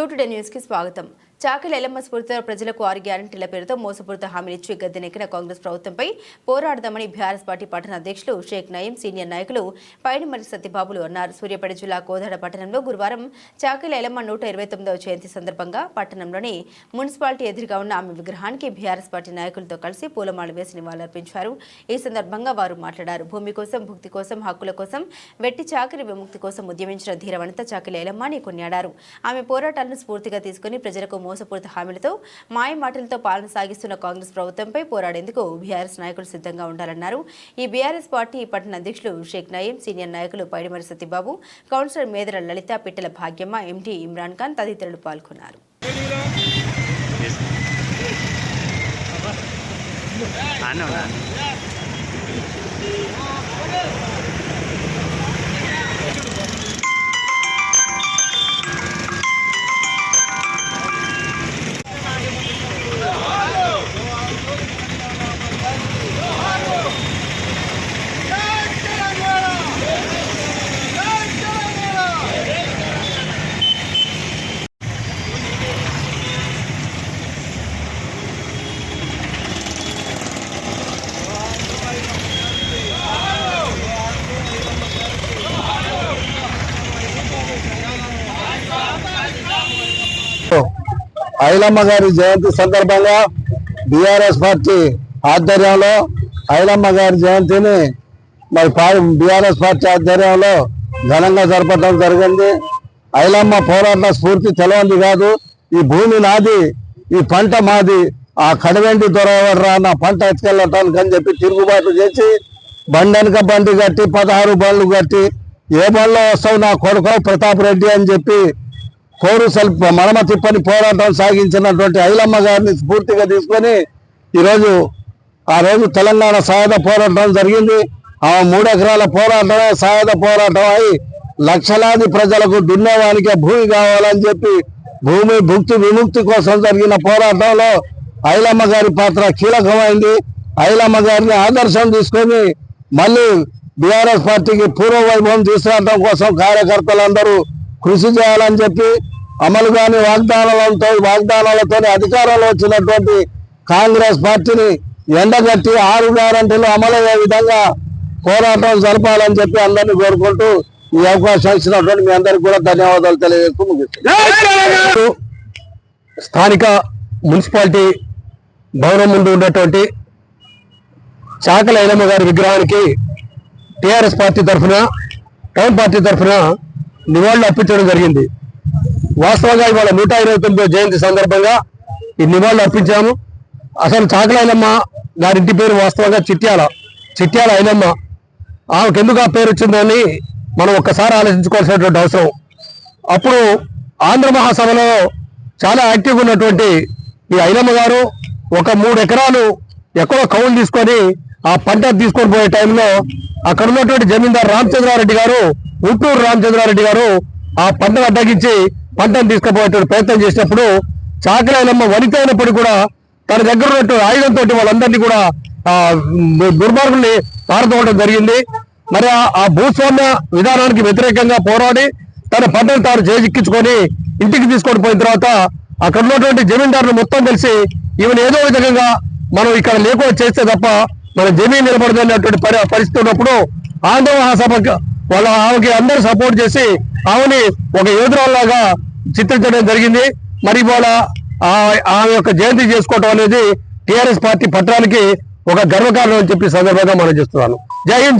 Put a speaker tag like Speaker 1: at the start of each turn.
Speaker 1: Blue today న్యూస్కి స్వాగతం. చాకలి ఎల్లమ్మ స్ఫూర్తితో ప్రజలకు ఆరు గ్యారంటీల పేరుతో మోసపూరిత హామీలు ఇచ్చి గద్దెనెక్కిన కాంగ్రెస్ ప్రభుత్వంపై పోరాడదామని బీఆర్ఎస్ పార్టీ పట్టణ అధ్యక్షులు షేక్ నయీం సీనియర్ నాయకులు పైడిమరి సత్యబాబులు అన్నారు. సూర్యాపేట జిల్లా కోదాడ పట్టణంలో గురువారం చాకలి ఎల్లమ్మ నూట ఇరవై తొమ్మిదవ జయంతి సందర్భంగా పట్టణంలోని మున్సిపాలిటీ ఎదురుగా ఉన్న ఆమె విగ్రహానికి బీఆర్ఎస్ పార్టీ నాయకులతో కలిసి పూలమాల వేసి నివాళులర్పించారు. ఈ సందర్భంగా వారు మాట్లాడారు. భూమి కోసం భుక్తి కోసం హక్కుల కోసం వెట్టి చాకరి విముక్తి కోసం ఉద్యమించిన ధీరవనిత చాకలి ఎలమ్మ అని కొనియాడారు. ఆమె పోరాటాలను స్ఫూర్తిగా తీసుకుని ప్రజలకు మోసపూరిత హామీలతో మాయమాటలతో పాలన సాగిస్తున్న కాంగ్రెస్ ప్రభుత్వంపై పోరాడేందుకు బీఆర్ఎస్ నాయకులు సిద్ధంగా ఉండాలన్నారు. ఈ బీఆర్ఎస్ పార్టీ పట్టణ అధ్యక్షులు షేక్ నయీం సీనియర్ నాయకులు పైడిమరి సతీబాబు కౌన్సిలర్ మేదర లలిత పిట్టల భాగ్యమ్మ ఎంటీ ఇమ్రాన్ ఖాన్ తదితరులు పాల్గొన్నారు.
Speaker 2: అన్న.
Speaker 3: ఐలమ్మ గారి జయంతి సందర్భంగా బీఆర్ఎస్ పార్టీ ఆధ్వర్యంలో ఐలమ్మ గారి జయంతిని మరి బీఆర్ఎస్ పార్టీ ఆధ్వర్యంలో ఘనంగా జరపడం జరిగింది. ఐలమ్మ పోరాట స్ఫూర్తి తెలవంది కాదు. ఈ భూమి నాది ఈ పంట మాది ఆ కడవెండి దొరవడరా నా పంట ఎత్తుకెళ్ళటానికి అని చెప్పి తిరుగుబాటు చేసి బండి బండి కట్టి పదహారు బండ్లు కట్టి ఏ బండ్లో వస్తావు నా కొడుకు ప్రతాప్ రెడ్డి అని చెప్పి కోరు సెల్ఫ్ మడమ తిప్పని పోరాటం సాగించినటువంటి ఐలమ్మ గారిని స్ఫూర్తిగా తీసుకొని ఈరోజు ఆ రోజు తెలంగాణ సాయుధ పోరాటం జరిగింది. ఆ మూడెకరాల పోరాటమే సాయుధ పోరాటం అయి లక్షలాది ప్రజలకు దున్నేవానికి భూమి కావాలని చెప్పి భూమి భుక్తి విముక్తి కోసం జరిగిన పోరాటంలో ఐలమ్మ గారి పాత్ర కీలకమైంది. ఐలమ్మ గారిని ఆదర్శం తీసుకొని మళ్ళీ బీఆర్ఎస్ పార్టీకి పూర్వ వైభవం తీసుకురావడం కోసం కార్యకర్తలందరూ కృషి చేయాలని చెప్పి అమలు కాని వాగ్దానాలతో వాగ్దానాలతో అధికారంలో వచ్చినటువంటి కాంగ్రెస్ పార్టీని ఎండగట్టి ఆరు గ్యారంటీలు అమలయ్యే విధంగా పోరాటం జరపాలని చెప్పి అందరినీ కోరుకుంటూ ఈ అవకాశం ఇచ్చినటువంటి మీ అందరికి కూడా ధన్యవాదాలు తెలియజేస్తూ
Speaker 4: స్థానిక మున్సిపాలిటీ భవనం ముందు ఉన్నటువంటి చాకల ఐలమ్మ గారి విగ్రహానికి టిఆర్ఎస్ పార్టీ తరఫున టౌన్ పార్టీ తరఫున నివాళులు అర్పించడం జరిగింది. వాస్తవంగా ఇవాళ నూట ఇరవై జయంతి సందర్భంగా ఈ నివాళులు అర్పించాము. అసలు చాకలైనమ్మ గారింటి పేరు వాస్తవంగా చిట్యాల చిట్యాల అయినమ్మ ఆమెకు ఎందుకు ఆ పేరు వచ్చిందని మనం ఒక్కసారి ఆలోచించుకోవాల్సినటువంటి అవసరం. అప్పుడు ఆంధ్ర మహాసభలో చాలా యాక్టివ్గా ఉన్నటువంటి ఈ ఐలమ్మ గారు ఒక మూడు ఎకరాలు ఎక్కడో కౌలు తీసుకొని ఆ పంట తీసుకొని పోయే టైంలో అక్కడ ఉన్నటువంటి జమీందార్ రామచంద్రారెడ్డి గారు ఉట్టూరు రామచంద్రారెడ్డి గారు ఆ పంటను అడ్డగించి పంటను తీసుకుపోయేటువంటి ప్రయత్నం చేసినప్పుడు చాకలి వనిత అయినప్పుడు కూడా తన దగ్గర ఉన్నటువంటి ఆయుధంతో వాళ్ళందరినీ కూడా ఆ దుర్మార్గుల్ని పారదోవడం జరిగింది. మరి ఆ- ఆ భూస్వామ్య విధానానికి వ్యతిరేకంగా పోరాడి తన పంటను తాను చేజిక్కించుకొని ఇంటికి తీసుకొని పోయిన తర్వాత అక్కడ ఉన్నటువంటి జమీందారులు మొత్తం కలిసి ఈవెన్ ఏదో విధంగా మనం ఇక్కడ లేకుండా చేస్తే తప్ప మన జమీన్ నిలబడదన్నటువంటి పరి- పరిస్థితి ఉన్నప్పుడు ఆంధ్ర మహాసభ వాళ్ళ ఆమెకి అందరూ సపోర్ట్ చేసి ఆమెని ఒక యోధురాల్లాగా చిత్రించడం జరిగింది. మరి ఇవాళ ఆ- ఆమె యొక్క జయంతి చేసుకోవటం అనేది టిఆర్ఎస్ పార్టీ పత్రానికి ఒక గర్వకారణం అని చెప్పి సందర్భంగా మనం చేస్తున్నాను జై హింద్